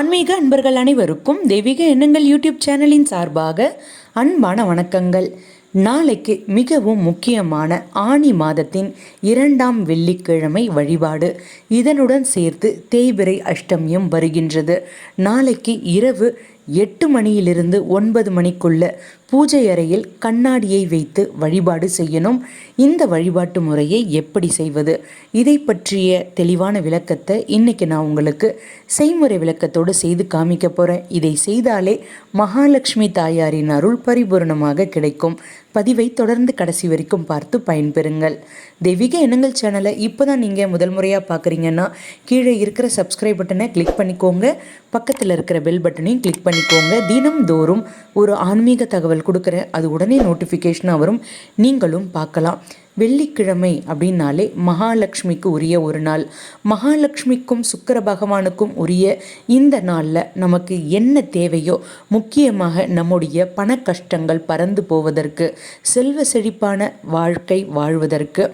ஆன்மீக அன்பர்கள் அனைவருக்கும் தெய்வீக எண்ணங்கள் யூடியூப் சேனலின் சார்பாக அன்பான வணக்கங்கள். நாளைக்கு மிகவும் முக்கியமான ஆனி மாதத்தின் இரண்டாம் வெள்ளிக்கிழமை வழிபாடு. இதனுடன் சேர்த்து தேய்பிரை அஷ்டமியும் வருகின்றது. நாளைக்கு இரவு எட்டு மணியிலிருந்து ஒன்பது மணிக்குள்ள பூஜை அறையில் கண்ணாடியை வைத்து வழிபாடு செய்யணும். இந்த வழிபாட்டு முறையை எப்படி செய்வது? இதை பற்றிய தெளிவான விளக்கத்தை இன்னைக்கு நான் உங்களுக்கு செய்முறை விளக்கத்தோடு செய்து காமிக்க போகிறேன் இதை செய்தாலே மகாலட்சுமி தாயாரின் அருள் பரிபூரணமாக கிடைக்கும். பதிவை தொடர்ந்து கடைசி வரைக்கும் பார்த்து பயன்பெறுங்கள். தெய்வீக எண்ணங்கள் சேனலை இப்போ தான் நீங்கள் முதல் முறையாக பார்க்குறீங்கன்னா கீழே இருக்கிற சப்ஸ்கிரைப் பட்டனை கிளிக் பண்ணிக்கோங்க. பக்கத்தில் இருக்கிற பெல் பட்டனையும் கிளிக் பண்ணிக்கோங்க. தினம்தோறும் ஒரு ஆன்மீக தகவல் கொடுக்குறேன். அது உடனே நோட்டிஃபிகேஷனாக வரும். நீங்களும் பார்க்கலாம். வெள்ளிக்கிழமை அப்படின்னாலே மகாலட்சுமிக்கு உரிய ஒரு நாள். மகாலட்சுமிக்கும் சுக்கர பகவானுக்கும் உரிய இந்த நாளில் நமக்கு என்ன தேவையோ முக்கியமாக நம்முடைய பண கஷ்டங்கள் பறந்து போவதற்கு செல்வ செழிப்பான வாழ்க்கை வாழ்வதற்கு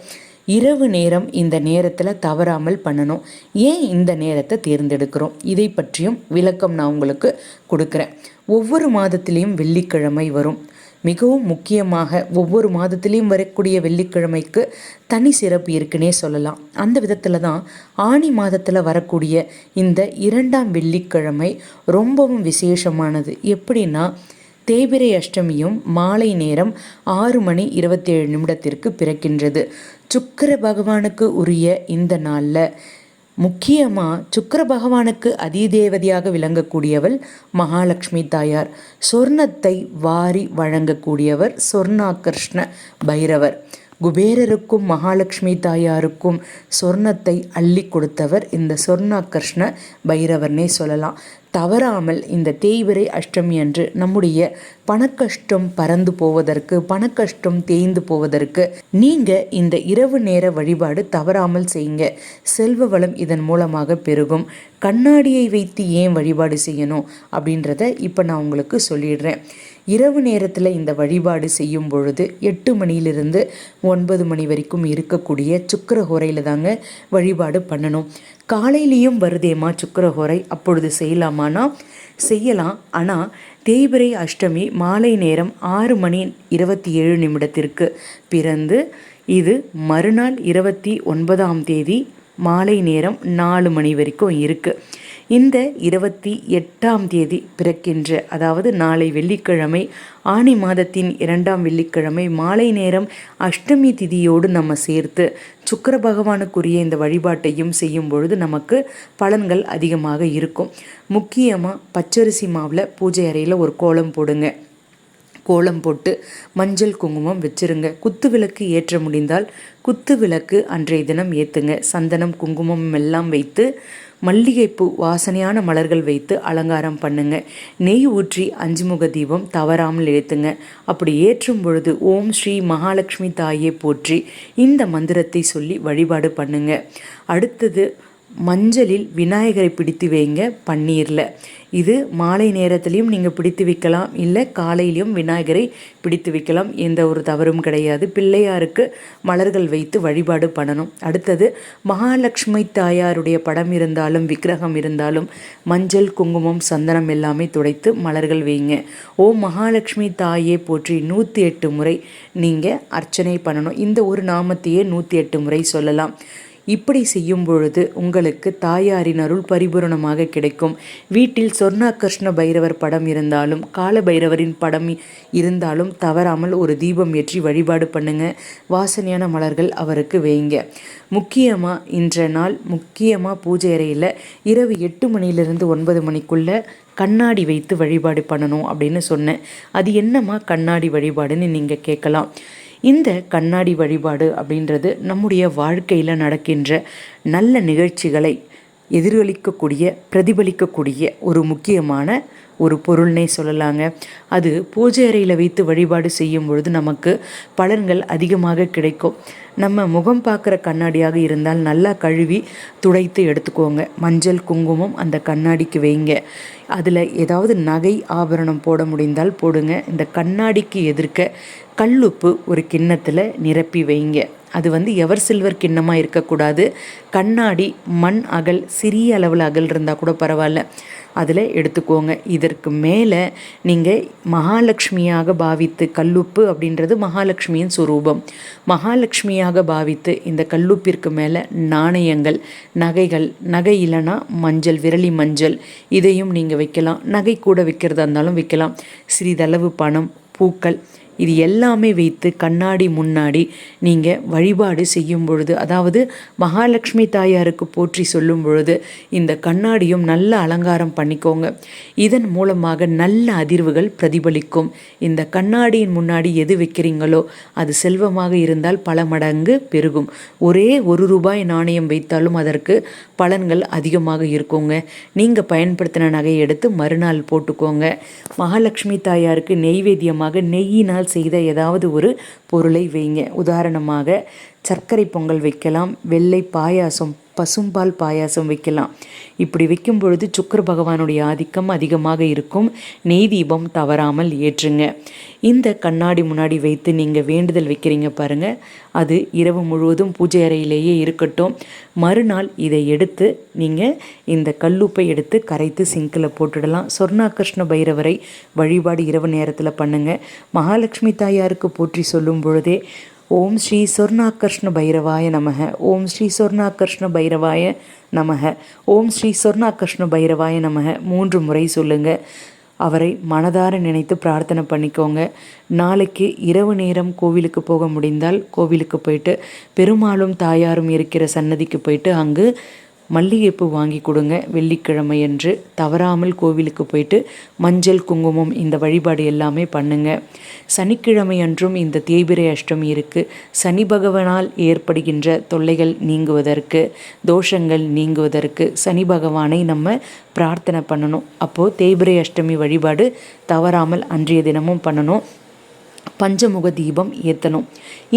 இரவு நேரம் இந்த நேரத்தில் தவறாமல் பண்ணணும். ஏன் இந்த நேரத்தை தேர்ந்தெடுக்கிறோம்? இதை பற்றியும் விளக்கம் நான் உங்களுக்கு கொடுக்குறேன். ஒவ்வொரு மாதத்திலையும் வெள்ளிக்கிழமை வரும். மிகவும் முக்கியமாக ஒவ்வொரு மாதத்திலையும் வரக்கூடிய வெள்ளிக்கிழமைக்கு தனி சிறப்பு இருக்குன்னே சொல்லலாம். அந்த விதத்தில் தான் ஆணி மாதத்தில் வரக்கூடிய இந்த இரண்டாம் வெள்ளிக்கிழமை ரொம்பவும் விசேஷமானது. எப்படின்னா தேய்பிரை அஷ்டமியும் மாலை நேரம் ஆறு மணி இருபத்தேழு நிமிடத்திற்கு பிறக்கின்றது. சுக்கர பகவானுக்கு உரிய இந்த நாளில் முக்கியமாக சுக்கர பகவானுக்கு அதிதேவதையாக விளங்கக்கூடியவள் மகாலட்சுமி தாயார். சொர்ணத்தை வாரி வழங்கக்கூடியவர் சொர்ணாகிருஷ்ண பைரவர். குபேரருக்கும் மகாலட்சுமி தாயாருக்கும் சொர்ணத்தை அள்ளி கொடுத்தவர் இந்த சொர்ணாகர்ஷ்ண பைரவர்னே சொல்லலாம். தவறாமல் இந்த தேய்விரை அஷ்டமி அன்று நம்முடைய பணக்கஷ்டம் பறந்து போவதற்கு பணக்கஷ்டம் தேய்ந்து போவதற்கு நீங்க இந்த இரவு நேர வழிபாடு தவறாமல் செய்யுங்க. செல்வ வளம் இதன் மூலமாக பெருகும். கண்ணாடியை வைத்து ஏன் வழிபாடு செய்யணும் அப்படின்றத இப்போ நான் உங்களுக்கு சொல்லிடுறேன். இரவு நேரத்தில் இந்த வழிபாடு செய்யும் பொழுது எட்டு மணியிலிருந்து ஒன்பது மணி வரைக்கும் இருக்கக்கூடிய சுக்கரஹோரையில் தாங்க வழிபாடு பண்ணணும். காலையிலையும் வருதேம்மா சுக்கரஹோரை. அப்பொழுது செய்யலாமானா? செய்யலாம். ஆனால் தேய்பிரை அஷ்டமி மாலை நேரம் ஆறு மணி இருபத்தி ஏழு நிமிடத்திற்கு பிறந்து இது மறுநாள் இருபத்தி ஒன்பதாம் தேதி மாலை நேரம் நாலு மணி வரைக்கும் இருக்குது இந்த இருபத்தி எட்டாம் தேதி பிறக்கின்ற அதாவது நாளை வெள்ளிக்கிழமை ஆணி மாதத்தின் இரண்டாம் வெள்ளிக்கிழமை மாலை நேரம் அஷ்டமி திதியோடு நம்ம சேர்த்து சுக்கர பகவானுக்குரிய இந்த வழிபாட்டையும் செய்யும் பொழுது நமக்கு பலன்கள் அதிகமாக இருக்கும். முக்கியமாக பச்சரிசி மாவில் பூஜை அறையில் ஒரு கோலம் போடுங்க. கோலம் போட்டு மஞ்சள் குங்குமம் வச்சிருங்க. குத்து விளக்கு ஏற்ற முடிந்தால் குத்து விளக்கு அன்றைய தினம் ஏற்றுங்க சந்தனம் குங்குமம் எல்லாம் வைத்து மல்லிகைப்பூ வாசனையான மலர்கள் வைத்து அலங்காரம் பண்ணுங்க. நெய் ஊற்றி அஞ்சுமுக தீபம் தவறாமல் ஏற்றுங்க அப்படி ஏற்றும் பொழுது ஓம் ஸ்ரீ மகாலட்சுமி தாயே போற்றி இந்த மந்திரத்தை சொல்லி வழிபாடு பண்ணுங்க. அடுத்தது மஞ்சளில் விநாயகரை பிடித்து வைங்க பன்னீரில். இது மாலை நேரத்துலையும் நீங்கள் பிடித்து வைக்கலாம். இல்லை காலையிலையும் விநாயகரை பிடித்து வைக்கலாம். எந்த ஒரு தவறும் கிடையாது. பிள்ளையாருக்கு மலர்கள் வைத்து வழிபாடு பண்ணணும். அடுத்தது மகாலட்சுமி தாயாருடைய படம் இருந்தாலும் விக்கிரகம் இருந்தாலும் மஞ்சள் குங்குமம் சந்தனம் எல்லாமே துடைத்து மலர்கள் வைங்க. ஓ மகாலட்சுமி தாயே போற்றி நூற்றி எட்டு முறை நீங்கள் அர்ச்சனை பண்ணணும். இந்த ஒரு நாமத்தையே நூற்றி எட்டு முறை சொல்லலாம். இப்படி செய்யும் பொழுது உங்களுக்கு தாயாரின் அருள் பரிபூரணமாக கிடைக்கும். வீட்டில் சொர்ணாகிருஷ்ண பைரவர் படம் இருந்தாலும் கால பைரவரின் படம் இருந்தாலும் தவறாமல் ஒரு தீபம் ஏற்றி வழிபாடு பண்ணுங்க. வாசனையான மலர்கள் அவருக்கு வைங்க முக்கியமாக இன்ற நாள் முக்கியமாக பூஜை அறையில் இரவு எட்டு மணிலிருந்து ஒன்பது மணிக்குள்ளே கண்ணாடி வைத்து வழிபாடு பண்ணணும் அப்படின்னு சொன்னேன். அது என்னம்மா கண்ணாடி வழிபாடுன்னு நீங்கள் கேட்கலாம். இந்த கண்ணாடி வழிபாடு அப்படின்றது நம்முடைய வாழ்க்கையில் நடக்கின்ற நல்ல நிகழ்ச்சிகளை எதிரொலிக்கக்கூடிய பிரதிபலிக்கக்கூடிய ஒரு முக்கியமான ஒரு பொருள்னே சொல்லலாங்க. அது பூஜை அறையில் வைத்து வழிபாடு செய்யும் பொழுது நமக்கு பலன்கள் அதிகமாக கிடைக்கும். நம்ம முகம் பார்க்குற கண்ணாடியாக இருந்தால் நல்லா கழுவி துடைத்து எடுத்துக்கோங்க. மஞ்சள் குங்குமம் அந்த கண்ணாடிக்கு வைங்க. அதில் ஏதாவது நகை ஆபரணம் போட முடிந்தால் போடுங்க. இந்த கண்ணாடிக்கு எதிர்க்க கல்லுப்பு ஒரு கிண்ணத்தில் நிரப்பி வைங்க. அது வந்து எவர் சில்வர் கிண்ணமாக இருக்கக்கூடாது. கண்ணாடி மண் அகல் சிறிய அளவில் அகல் இருந்தால் கூட பரவாயில்ல. அதில் எடுத்துக்கோங்க. இதற்கு மேலே நீங்கள் மகாலட்சுமியாக பாவித்து கல்லுப்பு அப்படின்றது மகாலட்சுமியின் சுரூபம். மகாலட்சுமியாக பாவித்து இந்த கல்லுப்பிற்கு மேலே நாணயங்கள் நகைகள் நகை இல்லைன்னா மஞ்சள் விரலி மஞ்சள் இதையும் நீங்கள் வைக்கலாம். நகை கூட வைக்கிறதா இருந்தாலும் வைக்கலாம். சிறிதளவு பணம் பூக்கள் இது எல்லாமே வைத்து கண்ணாடி முன்னாடி நீங்கள் வழிபாடு செய்யும் பொழுது அதாவது மகாலட்சுமி தாயாருக்கு போற்றி சொல்லும் பொழுது இந்த கண்ணாடியும் நல்ல அலங்காரம் பண்ணிக்கோங்க. இதன் மூலமாக நல்ல அதிர்வுகள் பிரதிபலிக்கும். இந்த கண்ணாடியின் முன்னாடி எது வைக்கிறீங்களோ அது செல்வமாக இருந்தால் பல மடங்கு பெருகும். ஒரே ஒரு ரூபாய் நாணயம் வைத்தாலும் அதற்கு பலன்கள் அதிகமாக இருக்குங்க. நீங்கள் பயன்படுத்தின நகையை எடுத்து மறுநாள் போட்டுக்கோங்க. மகாலட்சுமி தாயாருக்கு நெய்வேத்தியமாக நெய்யினால் செய்த ஏதாவது ஒரு பொருளை வைங்க. உதாரணமாக சர்க்கரை பொங்கல் வைக்கலாம் வெள்ளை பாயாசம் பசும்பால் பாயாசம் வைக்கலாம். இப்படி வைக்கும் பொழுது சுக்கர பகவானுடைய ஆதிக்கம் அதிகமாக இருக்கும். நெய் தீபம் தவறாமல் ஏற்றுங்க. இந்த கண்ணாடி முன்னாடி வைத்து நீங்கள் வேண்டுதல் வைக்கிறீங்க பாருங்கள் அது இரவு முழுவதும் பூஜை அறையிலேயே இருக்கட்டும். மறுநாள் இதை எடுத்து நீங்கள் இந்த கல்லுப்பை எடுத்து கரைத்து சிங்கில் போட்டுடலாம். சொர்ணாகிருஷ்ண பைரவரை வழிபாடு இரவு நேரத்தில் பண்ணுங்கள் மகாலட்சுமி தாயாருக்கு போற்றி சொல்லும் பொழுதே ஓம் ஸ்ரீ சொர்ணாகர்ஷ்ண பைரவாய நமக. ஓம் ஸ்ரீ சொர்ணாகர்ஷ்ண பைரவாய நமக. ஓம் ஸ்ரீ சொர்ணாகர்ஷ்ண பைரவாய நமக. மூன்று முறை சொல்லுங்கள் அவரை மனதார நினைத்து பிரார்த்தனை பண்ணிக்கோங்க. நாளைக்கு இரவு நேரம் கோவிலுக்கு போக முடிந்தால் கோவிலுக்கு போயிட்டு பெருமாளும் தாயாரும் இருக்கிற சன்னதிக்கு போயிட்டு அங்கு மல்லிகைப்பூ வாங்கி கொடுங்க. வெள்ளிக்கிழமை என்று தவறாமல் கோவிலுக்கு போயிட்டு மஞ்சள் குங்குமம் இந்த வழிபாடு எல்லாமே பண்ணுங்க. சனிக்கிழமை அன்றும் இந்த தேய்பிரை அஷ்டமி இருக்குது சனி பகவானால் ஏற்படுகின்ற தொல்லைகள் நீங்குவதற்கு தோஷங்கள் நீங்குவதற்கு சனி பகவானை நம்ம பிரார்த்தனை பண்ணணும். அப்போது தேய்பிரை அஷ்டமி வழிபாடு தவறாமல் அன்றைய தினமும் பண்ணணும். பஞ்சமுக தீபம் ஏற்றணும்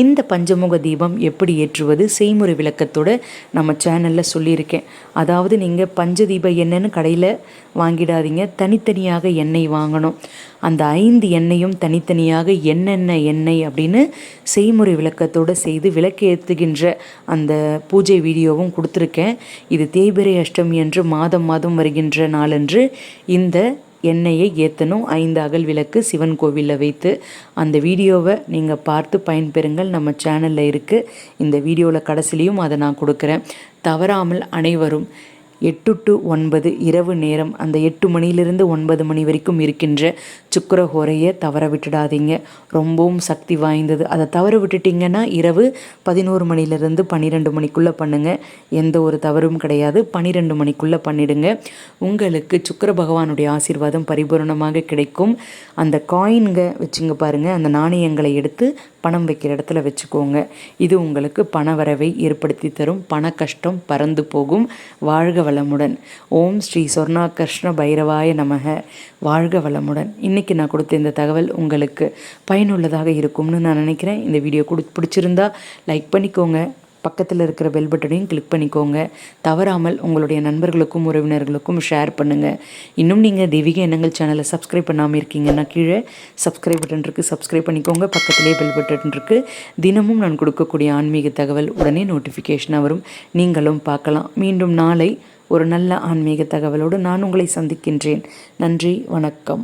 இந்த பஞ்சமுக தீபம் எப்படி ஏற்றுவது? செய்முறை விளக்கத்தோடு நம்ம சேனலில் சொல்லியிருக்கேன். அதாவது நீங்கள் பஞ்சதீப எண்ணெய்னு கடையில் வாங்கிடாதீங்க. தனித்தனியாக எண்ணெய் வாங்கணும். அந்த ஐந்து எண்ணெயும் தனித்தனியாக என்னென்ன எண்ணெய் அப்படின்னு செய்முறை விளக்கத்தோடு செய்து விளக்கு ஏற்றுகின்ற அந்த பூஜை வீடியோவும் கொடுத்துருக்கேன். இது தேய்பிரை அஷ்டமி என்று மாதம் மாதம் வருகின்ற நாளன்று இந்த எண்ணெயை ஏற்றணும் ஐந்து அகல் விளக்கு சிவன் கோவிலில் வைத்து அந்த வீடியோவை நீங்கள் பார்த்து பயன்பெறுங்கள். நம்ம சேனலில் இருக்குது இந்த வீடியோவில் கடைசிலையும் அதை நான் கொடுக்குறேன். தவறாமல் அனைவரும் எட்டு டு ஒன்பது இரவு நேரம். அந்த எட்டு மணியிலிருந்து ஒன்பது மணி வரைக்கும் இருக்கின்ற சுக்கரஹோரையை தவற விட்டுடாதீங்க. ரொம்பவும் சக்தி வாய்ந்தது. அதை தவற விட்டுட்டிங்கன்னா இரவு பதினோரு மணிலேருந்து பன்னிரெண்டு மணிக்குள்ளே பண்ணுங்கள் எந்த ஒரு தவறும் கிடையாது. பன்னிரெண்டு மணிக்குள்ளே பண்ணிடுங்க. உங்களுக்கு சுக்கர பகவானுடைய ஆசீர்வாதம் பரிபூர்ணமாக கிடைக்கும். அந்த காயின்க வச்சுங்க பாருங்கள் அந்த நாணயங்களை எடுத்து பணம் வைக்கிற இடத்துல வச்சுக்கோங்க. இது உங்களுக்கு பண வரவை ஏற்படுத்தி தரும். பண கஷ்டம் பறந்து போகும். வாழ்க வளமுடன். ஓம் ஸ்ரீ சொர்ணாகிருஷ்ண பைரவாய நமக. வாழ்க வளமுடன். இன்றைக்கி நான் கொடுத்த இந்த தகவல் உங்களுக்கு பயனுள்ளதாக இருக்கும்னு நான் நினைக்கிறேன். இந்த வீடியோ கொடு பிடிச்சிருந்தா லைக் பண்ணிக்கோங்க. பக்கத்தில் இருக்கிற பெல் பட்டனையும் கிளிக் பண்ணிக்கோங்க. தவறாமல் உங்களுடைய நண்பர்களுக்கும் உறவினர்களுக்கும் ஷேர் பண்ணுங்கள் இன்னும் நீங்கள் தெய்வீக எண்ணங்கள் சேனலை சப்ஸ்கிரைப் பண்ணாமல் இருக்கீங்கன்னா கீழே சப்ஸ்கிரைப் பட்டன் இருக்குது சப்ஸ்கிரைப் பண்ணிக்கோங்க. பக்கத்திலே பெல் பட்டன் இருக்குது தினமும் நான் கொடுக்கக்கூடிய ஆன்மீக தகவல் உடனே நோட்டிஃபிகேஷனாக வரும். நீங்களும் பார்க்கலாம். மீண்டும் நாளை ஒரு நல்ல ஆன்மீக தகவலோடு நான் உங்களை சந்திக்கின்றேன். நன்றி வணக்கம்.